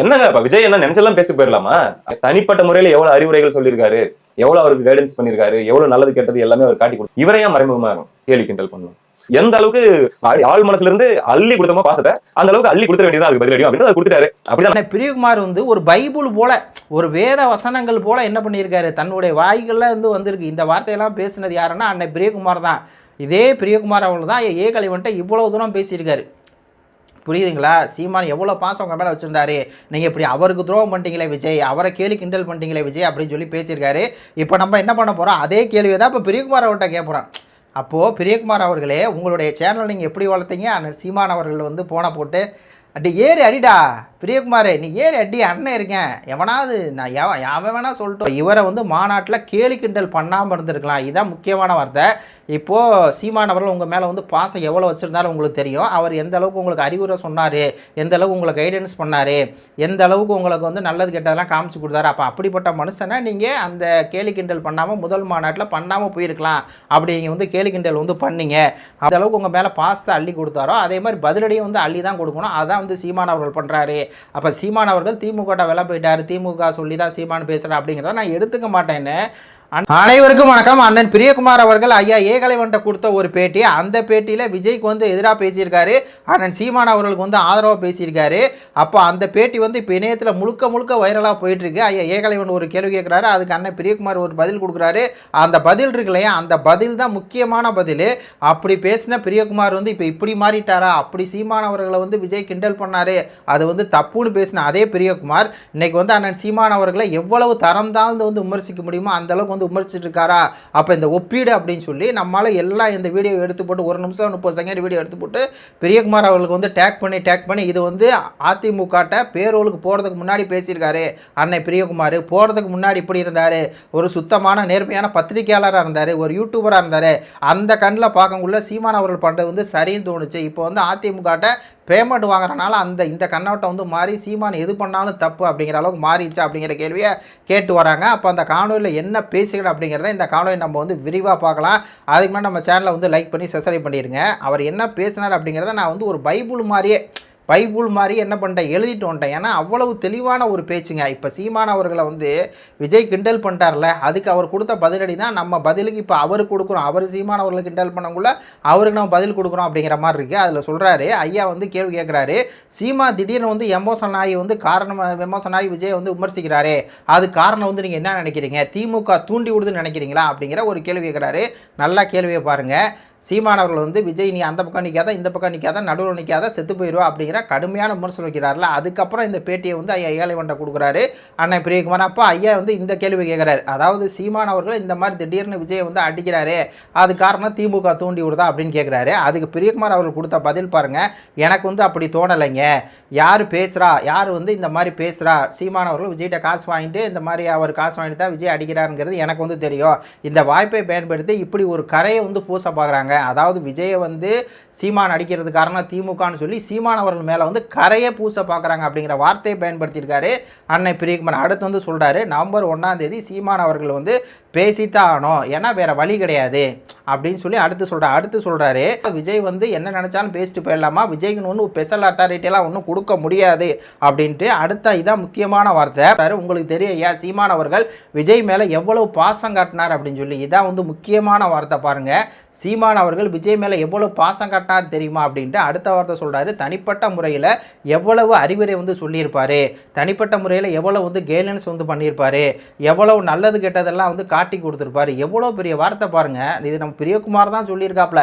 என்னங்க இப்ப விஜய் என்ன நினைச்செல்லாம் பேசிட்டு போயிடலாமா? தனிப்பட்ட முறையில எவ்வளவு அறிவுரைகள் சொல்லியிருக்காரு எவ்வளவு அவருக்கு கைடன்ஸ் பண்ணிருக்காரு எவ்வளவு நல்லது கெட்டது எல்லாமே அவர் காட்டி கொடுத்து இவரையா மறைமுகமா கேலி கிண்டல் பண்ணணும் எந்த அளவுக்கு ஆள் மனசுல இருந்து அள்ளி கொடுத்தோமோ பாசத்தை அந்த அளவுக்கு அள்ளி கொடுத்த வேண்டியது அதுக்கு பதிலடியும் அப்படின்னு அதை கொடுத்துட்டாரு. அப்படிதான் பிரியகுமார் வந்து ஒரு பைபிள் போல ஒரு வேத வசனங்கள் போல என்ன பண்ணியிருக்காரு? தன்னுடைய வாய்கள்ல இருந்து வந்திருக்கு. இந்த வார்த்தையெல்லாம் பேசினது யாருன்னா அன்னை பிரியகுமார் தான். இதே பிரியகுமார் அவர்கள் தான் ஏ கலைவன்ட்ட இவ்வளவு தூரம் பேசியிருக்காரு. புரியுதுங்களா? சீமான் எவ்வளோ பாசம் உங்கள் மேலே வச்சுருந்தாரு? நீங்கள் இப்படி அவருக்கு துரோகம் பண்ணிட்டீங்களே விஜய் அவரை கேலி கிண்டல் பண்ணிட்டீங்களே விஜய் அப்படின்னு சொல்லி பேசியிருக்காரு. இப்போ நம்ம என்ன பண்ண போகிறோம் அதே கேள்வியை தான் இப்போ பிரியகுமார் அவர்கிட்ட கேட்குறோம் அப்போது பிரியகுமார் அவர்களே உங்களுடைய சேனல் நீங்கள் எப்படி வளர்த்தீங்க? அந்த சீமான் அவர்கள் வந்து போனை போட்டு அடி ஏறி அடிடா! பிரியகுமார் நீ ஏன் அடி அண்ணன் இருக்கேன் எவனாவது நான் எவன் எவன் வேணா சொல்லிட்டோம். இவரை வந்து மாநாட்டில் கேலி கிண்டல் பண்ணாமல் இருந்திருக்கலாம். இதுதான் முக்கியமான வார்த்தை. இப்போது சீமான் அவர்கள் உங்கள் மேலே வந்து பாசம் எவ்வளோ வச்சுருந்தாலும் உங்களுக்கு தெரியும். அவர் எந்த அளவுக்கு உங்களுக்கு அறிவுரை சொன்னார்? எந்த அளவுக்கு உங்களை கைடன்ஸ் பண்ணார்? எந்த அளவுக்கு உங்களுக்கு வந்து நல்லது கெட்டதெல்லாம் காமிச்சு கொடுத்தாரு? அப்போ அப்படிப்பட்ட மனுஷனை நீங்கள் அந்த கேலி கிண்டல் பண்ணாமல் முதல் மாநாட்டில் பண்ணாமல் போயிருக்கலாம். அப்படி நீங்கள் வந்து கேலி கிண்டல் வந்து பண்ணீங்க. அந்த அளவுக்கு உங்கள் மேலே பாசத்தை அள்ளி கொடுத்தாரோ அதே மாதிரி பதிலடியும் வந்து அள்ளி தான் கொடுக்கணும். அதான் வந்து சீமான் அவர்கள் பண்ணுறாரு அப்போ சீமான் அவர்கள் திமுக வெளில போயிட்டார் திமுக சொல்லி தான் சீமான் பேசுகிறேன் அப்படிங்கிறத நான் எடுத்துக்க மாட்டேன்னு அனைவருக்கும் வணக்கம். அண்ணன் பிரியகுமார் அவர்கள் ஐயா ஏகலைவன்ட்ட கொடுத்த ஒரு பேட்டி. அந்த பேட்டியில் விஜய்க்கு வந்து எதிராக பேசியிருக்காரு. அண்ணன் சீமான் அவர்களுக்கு வந்து ஆதரவாக பேசியிருக்காரு. அப்போ அந்த பேட்டி வந்து இப்போ இணையத்தில் முழுக்க முழுக்க வைரலாக போயிட்டுருக்கு. ஐயா ஏகலைவன் ஒரு கேள்வி கேட்குறாரு. அதுக்கு அண்ணன் பிரியகுமார் ஒரு பதில் கொடுக்குறாரு. அந்த பதில் இருக்கு இல்லையா? அந்த பதில் தான் முக்கியமான பதில். அப்படி பேசின பிரியகுமார் வந்து இப்போ இப்படி மாறிட்டாரா? அப்படி சீமான் அவர்களை வந்து விஜய் கிண்டல் பண்ணார். அது வந்து தப்புன்னு பேசின அதே பிரியகுமார். இன்றைக்கி வந்து அண்ணன் சீமான் அவர்களை எவ்வளவு தரம் தாழ்ந்து வந்து விமர்சிக்க முடியுமோ அந்தளவுக்கு வந்து வந்து விமர்சிச்சுட்டு இருக்காரா அப்போ இந்த ஒப்பீடு அப்படின்னு சொல்லி நம்மளால் எல்லாம் இந்த வீடியோ எடுத்து போட்டு ஒரு நிமிஷம் முப்பது செகண்ட் வீடியோ எடுத்து போட்டு பிரியகுமார் அவர்களுக்கு வந்து டேக் பண்ணி டேக் பண்ணி இது வந்து அதிமுகட்ட பேரோலுக்கு போகிறதுக்கு முன்னாடி பேசியிருக்காரு அன்னை பிரியகுமார். போகிறதுக்கு முன்னாடி இப்படி இருந்தார். ஒரு சுத்தமான நேர்மையான பத்திரிகையாளராக இருந்தார். ஒரு யூடியூபராக இருந்தார். அந்த கண்ணில் பார்க்கக்குள்ள சீமான் அவர்கள் பண்ணுறது வந்து சரின்னு தோணுச்சு. இப்போ வந்து அதிமுகட்ட பேமெண்ட் வாங்குறனால அந்த இந்த கண்ணோட்டம் வந்து மாறி சீமான் எது பண்ணாலும் தப்பு அப்படிங்கிற அளவுக்கு மாறிடுச்சா அப்படிங்கிற கேள்வியை கேட்டு வராங்க. அப்போ அந்த காணொலியில் என்ன பேசுகிறேன் அப்படிங்கிறத இந்த காணொலி நம்ம வந்து விரிவாக பார்க்கலாம். அதுக்கு மேலே நம்ம சேனலை வந்து லைக் பண்ணி சப்ஸ்கிரைப் பண்ணிடுங்க அவர் என்ன பேசினார் அப்படிங்கிறத நான் வந்து ஒரு பைபிள் மாதிரியே பைபிள் மாதிரி என்ன பண்ணிட்டேன் எழுதிட்டு வந்துட்டேன். ஏன்னா அவ்வளவு தெளிவான ஒரு பேச்சுங்க. இப்போ சீமான் அவர்களை வந்து விஜய் கிண்டல் பண்ணிட்டார்ல அதுக்கு அவர் கொடுத்த பதிலடி தான் நம்ம பதிலுக்கு இப்போ அவர் கொடுக்குறோம் அவர் சீமான் அவர்களை கிண்டல் பண்ணக்குள்ள அவருக்கு நம்ம பதில் கொடுக்குறோம் அப்படிங்கிற மாதிரி இருக்குது அதில் சொல்கிறாரு ஐயா வந்து கேள்வி கேட்குறாரு சீமா திடீர்னு வந்து எமோஷன் ஆகி வந்து காரணம் எமோஷன் ஆகி விஜய் வந்து விமர்சிக்கிறாரு அது காரணம் வந்து நீங்கள் என்ன நினைக்கிறீங்க? திமுக தூண்டி விடுதுன்னு நினைக்கிறீங்களா? அப்படிங்கிற ஒரு கேள்வி கேட்குறாரு நல்லா கேள்வியை பாருங்கள் சீமானவர்கள் வந்து விஜய் நீ அந்த பக்கம் நிற்காத இந்த பக்கம் நிற்காத நடுவில் நிற்காத செத்து போயிடுவா அப்படிங்கிற கடுமையான விமர்சனம் வைக்கிறார்ல. அதுக்கப்புறம் இந்த பேட்டியை வந்து ஐயா ஏழைவன்ட்ட கொடுக்குறாரு. அண்ணன் பிரியகுமார் அப்போ ஐயா வந்து இந்த கேள்வி கேட்குறாரு. அதாவது சீமானவர்கள் இந்த மாதிரி திடீர்னு விஜயை வந்து அடிக்கிறாரு அது காரணம் திமுக தூண்டி விடுதா அப்படின்னு கேட்குறாரு. அதுக்கு பிரியகுமார் அவர்கள் கொடுத்த பதில் பாருங்கள் எனக்கு வந்து அப்படி தோணலைங்க. யார் பேசுகிறா யார் வந்து இந்த மாதிரி பேசுகிறா சீமானவர்கள் விஜய்கிட்ட காசு வாங்கிட்டு இந்த மாதிரி அவர் காசு வாங்கிட்டு தான் விஜய் அடிக்கிறாருங்கிறது எனக்கு வந்து தெரியும். இந்த வாய்ப்பை பயன்படுத்தி இப்படி ஒரு கரையை வந்து பூச பார்க்குறாங்க அதாவது விஜயை வந்து சீமான் அடிக்கிறது காரணம் திமுகன்னு சொல்லி சீமான் அவர்கள் மேலே வந்து கரையை பூச பார்க்குறாங்க அப்படிங்கிற வார்த்தையை பயன்படுத்தியிருக்காரு அன்னை பிரியகுமார். அடுத்து வந்து சொல்கிறாரு நவம்பர் ஒன்றாம் தேதி சீமான் அவர்கள் வந்து பேசித்தான் ஆகணும். ஏன்னா வேறு வழி கிடையாது. அப்படின்னு சொல்லி அடுத்து சொல்கிறார் அடுத்து சொல்கிறாரு விஜய் வந்து என்ன நினச்சாலும் பேசிட்டு போயிடலாமா? விஜய்க்கு ஒன்றும் ஸ்பெஷல் அத்தாரிட்டியெல்லாம் ஒன்றும் கொடுக்க முடியாது அப்படின்ட்டு அடுத்த இதான் முக்கியமான வார்த்தை. உங்களுக்கு தெரியும். ஐயா சீமான் அவர்கள் விஜய் மேலே எவ்வளவு பாசம் காட்டினார் அப்படின்னு சொல்லி. இதான் வந்து முக்கியமான வார்த்தை பாருங்கள் சீமான் அவர்கள் விஜய் மேலே எவ்வளோ பாசம் காட்டினார் தெரியுமா அப்படின்ட்டு அடுத்த வார்த்தை சொல்கிறாரு தனிப்பட்ட முறையில் எவ்வளவு அறிவுரை வந்து சொல்லியிருப்பார். தனிப்பட்ட முறையில் எவ்வளவு வந்து கேலன்ஸ் வந்து பண்ணியிருப்பார். எவ்வளவு நல்லது கெட்டதெல்லாம் வந்து காட்டி கொடுத்துருப்பாரு. எவ்வளோ பெரிய வார்த்தை பாருங்கள் இது நம்ம பிரியகுமார் தான் சொல்லியிருக்காப்புல.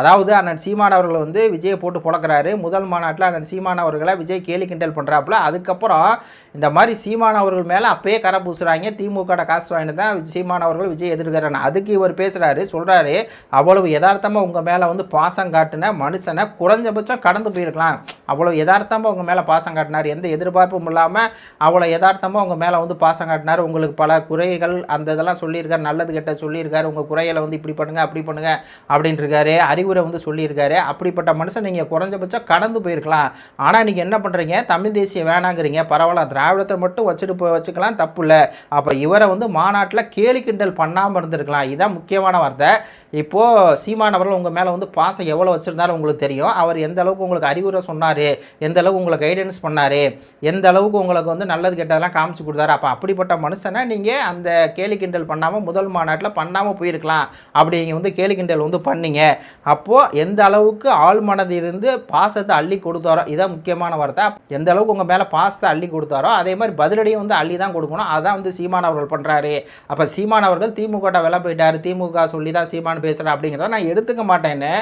அதாவது அண்ணன் சீமான் அவர்கள் வந்து விஜயை போட்டு புழக்கிறாரு. முதல் மாநாட்டில் அண்ணன் சீமான் அவர்களை விஜய் கேலி கிண்டல் பண்ணுறாப்புல அதுக்கப்புறம் இந்த மாதிரி சீமான் அவர்கள் மேலே அப்பயே கரை பூசுகிறாங்க திமுக காசு வாங்கிட்டு தான் சீமான் அவர்கள் விஜய் எதிர்க்கிறாங்க அதுக்கு இவர் பேசுகிறாரு சொல்கிறாரு அவ்வளவு யதார்த்தமாக உங்கள் மேலே வந்து பாசம் காட்டின மனுஷனை குறைஞ்சபட்சம் கடந்து போயிருக்கலாம். அவ்வளோ யதார்த்தமாக உங்கள் மேலே பாசம் காட்டினார். எந்த எதிர்பார்ப்பும் இல்லாமல் அவ்வளோ யதார்த்தமாக உங்கள் மேலே வந்து பாசம் காட்டினார். உங்களுக்கு பல குறைகள் அந்த இதெல்லாம் சொல்லியிருக்காரு. நல்லது கெட்ட சொல்லியிருக்காரு. உங்கள் குறைகளை வந்து இப்படி பண்ணுங்கள் அப்படி பண்ணுங்கள் அப்படின்ட்டு இருக்காரு. அறிவுரை வந்து சொல்லியிருக்காரு. அப்படிப்பட்ட மனுஷன் நீங்கள் குறைஞ்சபட்சம் கடந்து போயிருக்கலாம். ஆனால் நீங்கள் என்ன பண்ணுறீங்க தமிழ் தேசியம் வேணாங்கிறீங்க. பரவாயில்ல திராவிடத்தை மட்டும் வச்சுட்டு போய் வச்சுக்கலாம் தப்பு இல்லை அப்போ இவரை வந்து மாநாட்டில் கேலி கிண்டல் பண்ணாமல் இருந்திருக்கலாம். இதுதான் முக்கியமான வார்த்தை. இப்போது சீமானவர்கள் உங்கள் மேலே வந்து பாசம் எவ்வளோ வச்சுருந்தாலும் உங்களுக்கு தெரியும். அவர் எந்த அளவுக்கு உங்களுக்கு அறிவுரை சொன்னார்? எந்த அளவுக்கு உங்களை கைடன்ஸ் பண்ணார்? எந்த அளவுக்கு உங்களுக்கு வந்து நல்லது கெட்டதெல்லாம் காமிச்சு கொடுத்தாரு? அப்போ அப்படிப்பட்ட மனுஷனை நீங்கள் அந்த கேலி கிண்டல் பண்ணாமல் முதல் மாநாட்டில் பண்ணாமல் போயிருக்கலாம். அப்படி நீங்கள் வந்து கேலி கிண்டல் வந்து பண்ணீங்க. அப்போது எந்த அளவுக்கு ஆள் இருந்து பாசத்தை அள்ளி கொடுத்தாரோ இதான் முக்கியமான வார்த்தை. எந்த அளவுக்கு உங்கள் மேலே பாசத்தை அள்ளி கொடுத்தாரோ அதே மாதிரி பதிலடியும் வந்து அள்ளி தான் கொடுக்கணும். அதான் வந்து சீமான் அவர்கள் பண்ணுறாரு அப்போ சீமான் அவர்கள் திமுக வெளில போயிட்டார். திமுக சொல்லி தான் சீமான் பேசுகிறேன் அப்படிங்கிறத நான் எடுத்துக்க மாட்டேன்னு.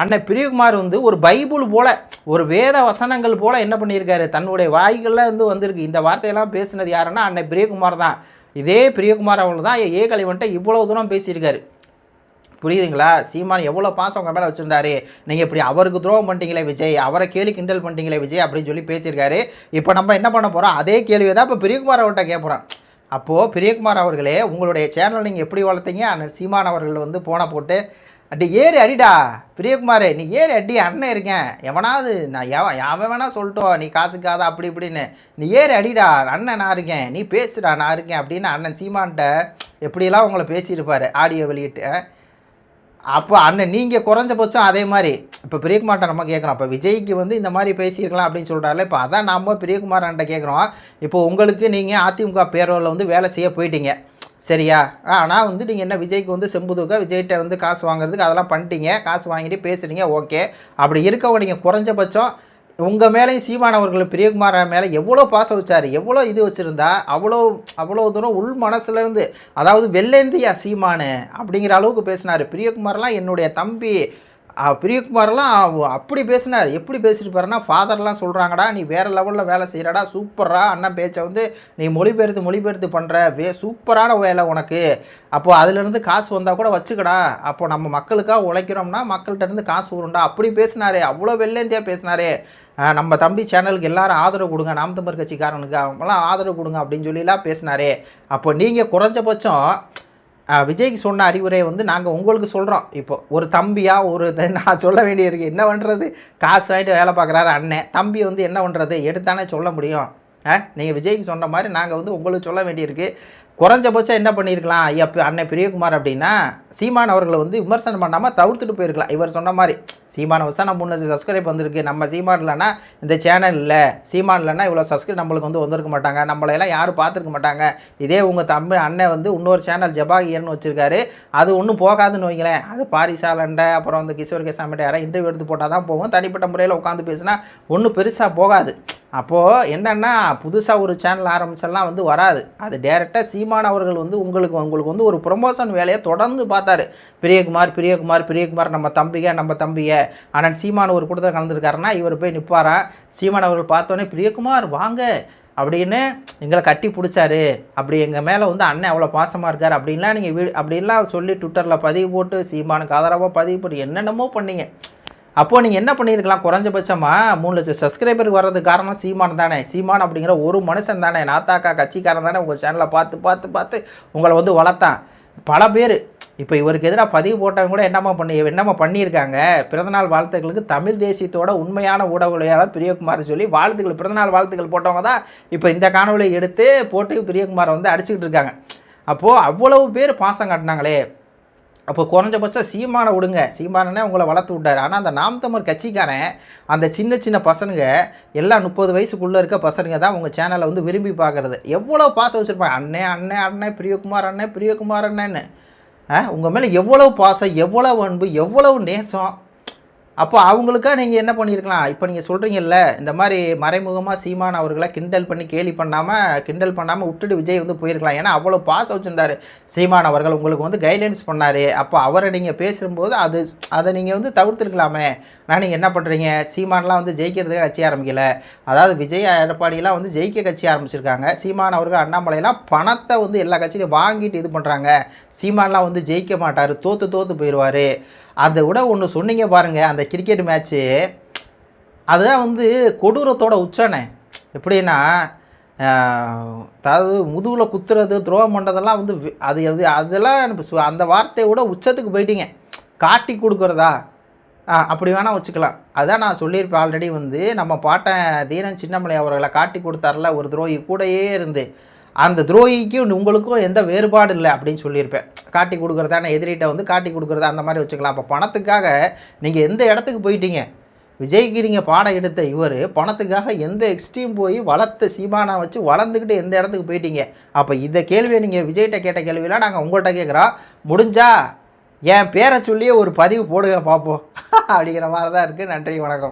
அண்ணன் பிரியகுமார் வந்து ஒரு பைபிள் போல் ஒரு வேத வசனங்கள் போல் என்ன பண்ணியிருக்காரு? தன்னுடைய வாய்களில் இருந்து வந்திருக்கு. இந்த வார்த்தையெல்லாம் பேசினது யாருன்னா அன்னை பிரியகுமார் தான். இதே பிரியகுமார் அவர்கள் தான். ஏ கலைவன்ட்ட இவ்வளோ தூரம் பேசியிருக்காரு. புரியுதுங்களா? சீமான் எவ்வளோ பாசம் உங்கள் மேலே வச்சுருந்தாரு? நீங்கள் இப்படி அவருக்கு துரோகம் பண்ணிட்டீங்களே விஜய் அவரை கேலி கிண்டல் பண்ணிட்டீங்களே விஜய் அப்படின்னு சொல்லி பேசியிருக்காரு. இப்போ நம்ம என்ன பண்ண போகிறோம் அதே கேள்வியை தான் இப்போ பிரியகுமார் அவர்கிட்ட கேட்குறோம் அப்போது பிரியகுமார் அவர்களே உங்களுடைய சேனலை நீங்கள் எப்படி வளர்த்தீங்க? அண்ணன் சீமான் அவர்கள் வந்து போன போட்டு அடி ஏறி அடிடா பிரியகுமார் நீ ஏறி அடி அண்ணன் இருக்கேன். எவனாவது நான் எவன் யாவன் வேணா சொல்லிட்டோம் நீ காசுக்காத அப்படி இப்படின்னு. நீ ஏறி அடிடா அண்ணன் நான் இருக்கேன். நீ பேசுடா நான் இருக்கேன் அப்படின்னு அண்ணன் சீமான்கிட்ட எப்படியெல்லாம் உங்களை பேசியிருப்பார் ஆடியோ வெளியிட்டு. அப்போ அண்ணன் நீங்கள் குறைஞ்சபட்சம் அதே மாதிரி. இப்போ பிரியகுமார்ட்ட நம்ம கேட்குறோம். இப்போ விஜய்க்கு வந்து இந்த மாதிரி பேசியிருக்கலாம் அப்படின்னு சொல்கிறாரு இப்போ அதான் நம்ம பிரியகுமார்கிட்ட கேட்குறோம். இப்போ உங்களுக்கு நீங்கள் அதிமுக பேரோவில் வந்து வேலை செய்ய போயிட்டீங்க. சரியா? ஆனால் வந்து நீங்கள் என்ன விஜய்க்கு வந்து செம்புதுக்க விஜய்கிட்ட வந்து காசு வாங்குறதுக்கு அதெல்லாம் பண்ணிட்டீங்க. காசு வாங்கிட்டு பேசுகிறீங்க ஓகே. அப்படி இருக்கவங்க நீங்கள் குறைஞ்சபட்சம் உங்கள் மேலேயும் சீமான் அவர்கள் பிரியகுமார் மேலே எவ்வளோ பாசம் வச்சார் எவ்வளோ இது வச்சுருந்தா அவ்வளோ அவ்வளோ தூரம் உள் மனசுலேருந்து அதாவது வெள்ளேந்தியா சீமானு அப்படிங்கிற அளவுக்கு பேசினார். பிரியகுமார்லாம் என்னுடைய தம்பி பிரியகுமார்லாம் அப்படி பேசினார். எப்படி பேசிட்டு பாருன்னா ஃபாதர்லாம் சொல்கிறாங்கடா நீ வேறு லெவலில் வேலை செய்கிறடா சூப்பரா அண்ணன் பேச்சை வந்து நீ மொழிபெயர்த்து மொழிபெயர்த்து பண்ணுற வே சூப்பரான வேலை உனக்கு. அப்போது அதுலேருந்து காசு வந்தால் கூட வச்சுக்கடா. அப்போ நம்ம மக்களுக்காக உழைக்கிறோம்னா மக்கள்கிட்டருந்து காசு வரும்டா. அப்படி பேசினாரு அவ்வளோ வெள்ளேந்தியாக பேசினாரு. நம்ம தம்பி சேனலுக்கு எல்லாரும் ஆதரவு கொடுங்க நாம் தமிழ் கட்சிக்காரனுக்கு அவங்களாம் ஆதரவு கொடுங்க அப்படின்னு சொல்லிலாம் பேசினாரு. அப்போ நீங்கள் குறைஞ்சபட்சம் விஜய்க்கு சொன்ன அறிவுரையை வந்து நாங்கள் உங்களுக்கு சொல்கிறோம் இப்போ ஒரு தம்பியா ஒரு இதை நான் சொல்ல வேண்டியிருக்கு என்ன பண்ணுறது காசு வாங்கிட்டு வேலை பார்க்குறாரு அண்ணன். தம்பி வந்து என்ன பண்ணுறது எடுத்தானே சொல்ல முடியும். நீங்கள் விஜய்க்கு சொன்ன மாதிரி நாங்கள் வந்து உங்களுக்கு சொல்ல வேண்டியிருக்கு. குறைஞ்சபட்சம் என்ன பண்ணியிருக்கலாம்? ஐயா அன்னை அண்ணன் பிரியகுமார் அப்படின்னா சீமான் அவர்களை வந்து விமர்சனம் பண்ணாமல் தவிர்த்துட்டு போயிருக்கலாம். இவர் சொன்ன மாதிரி சீமான வசனம் முன்னூறு சப்ஸ்கிரைப் வந்திருக்கு. நம்ம சீமான் இல்லைன்னா இந்த சேனல் இல்லை. சீமான் இல்லைன்னா இவ்வளோ சப்ஸ்கிரைப் நம்மளுக்கு வந்து வந்திருக்க மாட்டாங்க. நம்மளையெல்லாம் யாரும் பார்த்துருக்க மாட்டாங்க. இதே உங்கள் தம்பி அண்ணன் வந்து இன்னொரு சேனல் ஜபாகியர்னு வச்சுருக்காரு. அது ஒன்றும் போகாதுன்னு வைங்களேன். அது பாரிசாலண்டை அப்புறம் வந்து கிஷோர் கேசாமிட்ட யாராவது இன்டர்வியூ எடுத்து போட்டால் தான் போகும். தனிப்பட்ட முறையில் உட்காந்து பேசினா ஒன்றும் பெருசாக போகாது. அப்போது என்னென்னா புதுசாக ஒரு சேனல் ஆரம்பிச்செல்லாம் வந்து வராது. அது டேரெக்டாக சீமான் அவர்கள் வந்து உங்களுக்கு உங்களுக்கு வந்து ஒரு ப்ரொமோஷன் வேலையை தொடர்ந்து பார்த்தாரு. பிரியகுமார் பிரியகுமார் பிரியகுமார் நம்ம தம்பிக நம்ம தம்பிய. ஆனால் சீமான் ஒரு கூட்டத்தில் கலந்துருக்காருன்னா இவர் போய் நிற்பாரா சீமான் அவர்கள் பார்த்தோன்னே பிரியகுமார் வாங்க. அப்படின்னு எங்களை கட்டி பிடிச்சாரு. அப்படி எங்கள் மேலே வந்து அண்ணன் அவ்வளோ பாசமாக இருக்கார் அப்படின்லாம் நீங்கள் வீ அப்படின்லாம் சொல்லி ட்விட்டரில் பதிவு போட்டு சீமானுக்கு ஆதரவாக பதிவு போட்டு என்னென்னமோ பண்ணீங்க. அப்போது நீங்கள் என்ன பண்ணியிருக்கலாம்? குறைஞ்சபட்சமாக மூணு லட்சம் சப்ஸ்கிரைபருக்கு வர்றதுக்கு காரணம் சீமான் தானே. சீமான் அப்படிங்கிற ஒரு மனுஷன் தானே. நாத்தாக்கா கட்சிக்காரன் தானே உங்கள் சேனலை பார்த்து பார்த்து பார்த்து உங்களை வந்து வளர்த்தான். பல பேர். இப்போ இவருக்கு எதிராக பதிவு போட்டவங்க கூட என்னம்மா பண்ணி என்னம்மா பண்ணியிருக்காங்க? பிறந்தநாள் வாழ்த்துக்களுக்கு தமிழ் தேசியத்தோட உண்மையான ஊடகவியலாளர் பிரியகுமார் சொல்லி வாழ்த்துக்கள் பிறந்தநாள் வாழ்த்துக்கள் போட்டவங்க தான் இப்போ இந்த காணொலியை எடுத்து போட்டு பிரியகுமாரை வந்து அடிச்சுக்கிட்டு இருக்காங்க. அப்போது அவ்வளவு பேர் பாசம் காட்டினாங்களே. அப்போ குறைஞ்சபட்சம் சீமானை விடுங்க. சீமானனே உங்களை வளர்த்து விட்டார். ஆனால் அந்த நாம் தமிழ் கட்சிக்காரன் அந்த சின்ன சின்ன பசங்க எல்லாம் முப்பது வயசுக்குள்ளே இருக்க பசங்க தான் உங்கள் சேனலை வந்து விரும்பி பார்க்குறது. எவ்வளோ பாசம் வச்சுருப்பாங்க? அண்ணே அண்ணே அண்ணே பிரியகுமார் அண்ணே பிரியகுமார் அண்ணேன்னு. உங்கள் மேலே எவ்வளோ பாசம் எவ்வளோ அன்பு எவ்வளவு நேசம் அப்போ அவங்களுக்காக நீங்கள் என்ன பண்ணியிருக்கலாம் இப்போ நீங்கள் சொல்கிறீங்கல்ல இந்த மாதிரி மறைமுகமாக சீமான் அவர்களை கிண்டல் பண்ணி கேலி பண்ணாமல் கிண்டல் பண்ணாமல் விட்டுட்டு விஜய் வந்து போயிருக்கலாம். ஏன்னா அவ்வளோ பாசம் வச்சுருந்தாரு சீமான் அவர்கள். உங்களுக்கு வந்து கைட்லைன்ஸ் பண்ணார். அப்போ அவரை நீங்கள் பேசும்போது அது அதை நீங்கள் வந்து தவிர்த்துருக்கலாமே. நான் நீங்கள் என்ன பண்ணுறீங்க சீமான்லாம் வந்து ஜெயிக்கிறதுக்காக கட்சி ஆரம்பிக்கல. அதாவது விஜய் எடப்பாடியெல்லாம் வந்து ஜெயிக்க கட்சி ஆரம்பிச்சிருக்காங்க. சீமான் அவர்கள் அண்ணாமலையெல்லாம் பணத்தை வந்து எல்லா கட்சியிலையும் வாங்கிட்டு இது பண்ணுறாங்க சீமான்லாம் வந்து ஜெயிக்க மாட்டார். தோற்று தோற்று போயிடுவார் அதை விட ஒன்று சொன்னீங்க பாருங்கள் அந்த கிரிக்கெட் மேட்ச்சு அதுதான் வந்து கொடூரத்தோட உச்சனே. எப்படின்னா அதாவது முதுகில் குத்துறது துரோகம் பண்ணுறதெல்லாம் வந்து அது அது அதெல்லாம் சு- அந்த வார்த்தையை விட உச்சத்துக்கு போயிட்டீங்க. காட்டி கொடுக்குறதா? அப்படி வேணால் வச்சுக்கலாம். அதான் நான் சொல்லியிருப்பேன் ஆல்ரெடி வந்து நம்ம பாட்டன் தீரன் சின்னமலை அவர்களை காட்டி கொடுத்தாருல ஒரு துரோகி கூடயே இருந்து. அந்த துரோகிக்கும் உங்களுக்கும் எந்த வேறுபாடு இல்லை அப்படின்னு சொல்லியிருப்பேன். காட்டி கொடுக்குறதான எதிரிகிட்ட வந்து காட்டி கொடுக்குறதா அந்த மாதிரி வச்சுக்கலாம். அப்போ பணத்துக்காக நீங்கள் எந்த இடத்துக்கு போயிட்டீங்க? விஜய்க்கு நீங்கள் பாடம் எடுத்த இவர் பணத்துக்காக எந்த எக்ஸ்ட்ரீம் போய் வளர்த்த சீமானா வச்சு வளர்ந்துக்கிட்டு எந்த இடத்துக்கு போயிட்டீங்க? அப்போ இந்த கேள்வியை நீங்கள் விஜய்கிட்ட கேட்ட கேள்வியெலாம் நாங்கள் உங்கள்கிட்ட கேட்குறோம். முடிஞ்சா என் பேரை சொல்லியே ஒரு பதிவு போடுங்க பார்ப்போம் அப்படிங்கிற மாதிரி தான் இருக்குது நன்றி வணக்கம்.